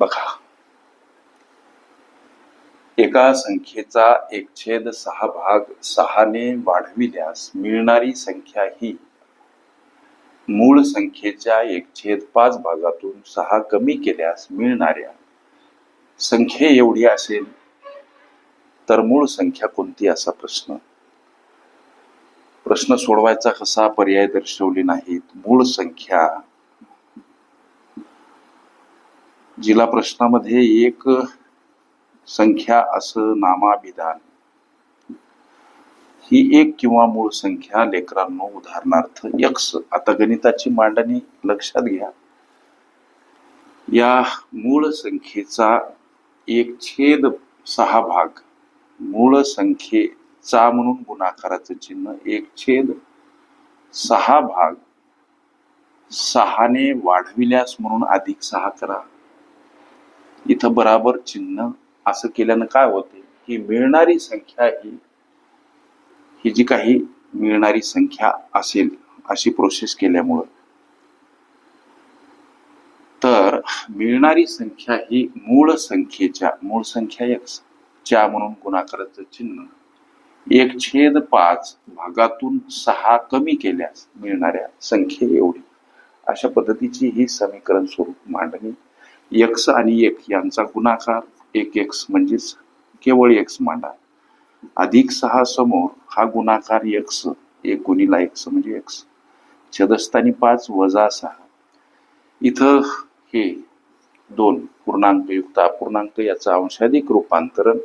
बघा. एका संख्येचा एक छेद सहा भाग सहाने वाढविल्यास मिळणारी संख्या ही मूळ संख्येच्या एक छेद पाच भागातून सहा कमी केल्यास मिळणाऱ्या संख्ये एवढी असेल? तर मूळ संख्या कोणती असा प्रश्न. प्रश्न सोडवायचा कसा? पर्याय दर्शवले नाहीत. मूळ संख्या जिला प्रश्नामध्ये एक संख्या असं नामाभिधान. ही एक किंवा मूळ संख्या लेकरांनो उदाहरणार्थ यक्स आता गणिताची मांडणी लक्षात घ्या. या मूळ संख्येचा एक छेद सहा भाग मूळ संख्येचा म्हणून गुणाकाराचं चिन्ह एक छेद सहा भाग सहाने वाढविल्यास म्हणून अधिक सहा करा. इथं बराबर चिन्ह असं केल्यानं काय होते ही मिळणारी संख्या ही ही जी काही मिळणारी संख्या असेल अशी प्रोसेस केल्यामुळं. तर मिळणारी संख्या ही मूळ संख्येच्या मूळ संख्या एक च्या म्हणून गुणाकाराचं चिन्ह. एक छेद पाच भागातून सहा कमी केल्यास मिळणाऱ्या संख्ये एवढी. अशा पद्धतीची ही समीकरण स्वरूप मांडणी एक्स आणि एक यांचा गुणाकार एक एक्स म्हणजेच केवळ एक्स मांडा. अधिक सहा समोर हा गुणाकार एक्स एक गुणिला एक्स म्हणजे एक्स छदस्थानी पाच वजा सहा. इथं हे दोन पूर्णांक युक्त अपूर्णांक याचं अंशाधिक रूपांतरण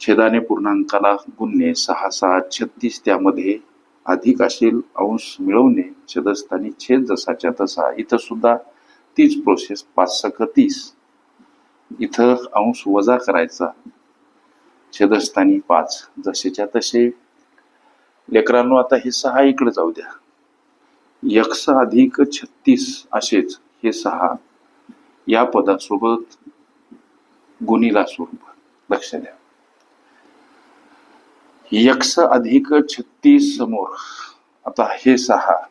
छेदाने पूर्णांकाला गुणणे सहा सहा छत्तीस त्यामध्ये अधिक असेल अंश मिळवणे छदस्थानी छेद जसाच्या तसा. इथं सुद्धा तीच प्रोसेस पाच सख तीस. इथं अंश वजा करायचा. छेदस्थानी पाच. जसेच्या तसे. लेकरांनो आता हे सहा इकडे जाऊ द्या. यक्ष अधिक छत्तीस असेच हे सहा. या पदासोबत गुणीला स्वरूप. लक्ष द्या. यक्ष अधिक छत्तीस समोर. आता हे सहा.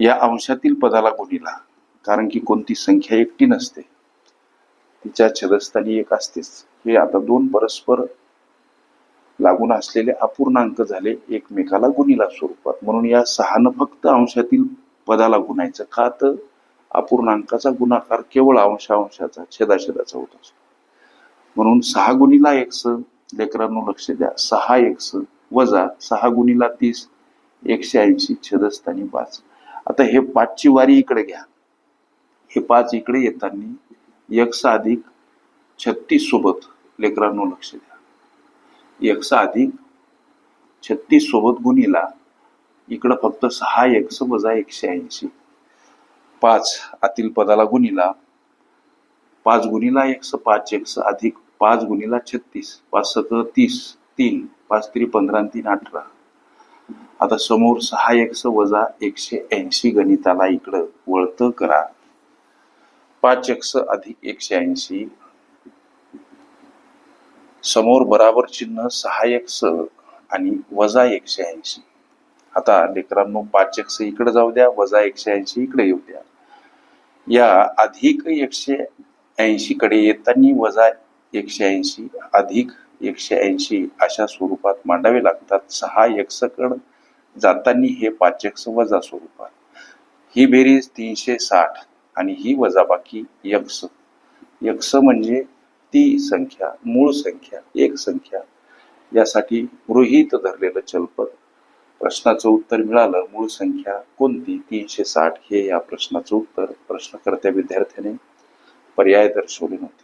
या अंशातील पदाला गुणिला कारण की कोणती संख्या एकटी नसते. तिच्या छदस्थानी एक असतेच. हे आता दोन परस्पर लागून असलेले अपूर्णांक झाले. एकमेकाला गुणिला स्वरूपात. म्हणून या सहानं फक्त अंशातील पदाला गुणायचं. का तर अपूर्णांकाचा गुणाकार केवळ अंशांशाचा छेदाछेदाचा होत असतो. म्हणून सहा गुणिला एक्स लेकरांनो लक्ष द्या. सहा एक्स वजा सहा गुणीला तीस एकशे ऐंशी छेदस्थानी पाच. आता हे पाचची वारी इकडे घ्या. हे पाच इकडे येताना यक्स अधिक छत्तीस सोबत लेकरांनो लक्ष द्या. यक्स अधिक छत्तीस सोबत गुणीला इकडं फक्त सहा एकस वजा एकशे ऐंशी. पाच आतील पदाला गुणीला पाच गुणीला एकस पाच एकस अधिक पाच गुणीला छत्तीस. पाच सत तीस तीन. पाच तरी पंधरा तीन अठरा. आता समोर सहा एक्स वजा एकशे ऐंशी गणिताला इकडं वळतं करा. पाच एक्स अधिक एकशे ऐंशी. समोर बराबर चिन्ह सहा एक्स आणि वजा एकशे ऐंशी. आता लेकरांनो पाच एक्स इकडे जाऊ द्या वजा एकशे ऐंशी इकडे येऊ द्या. या अधिक एकशे ऐंशी कडे येताना वजा एकशे ऐंशी अधिक एकशे ऐंशी अशा स्वरूपात मांडावे लागतात. सहा एक्स कड जातानी हे पाच वजा स्वरूपात ही बेरीज तीनशे साठ आणि ही वजाबाकी यक्ष यक्ष म्हणजे ती संख्या मूळ संख्या एक संख्या. यासाठी गृहित धरलेलं चलपद. प्रश्नाचं उत्तर मिळालं मूळ संख्या कोणती? तीनशे साठ हे या प्रश्नाचं उत्तर प्रश्नकर्त्या विद्यार्थ्याने पर्याय दर्शवले नव्हते.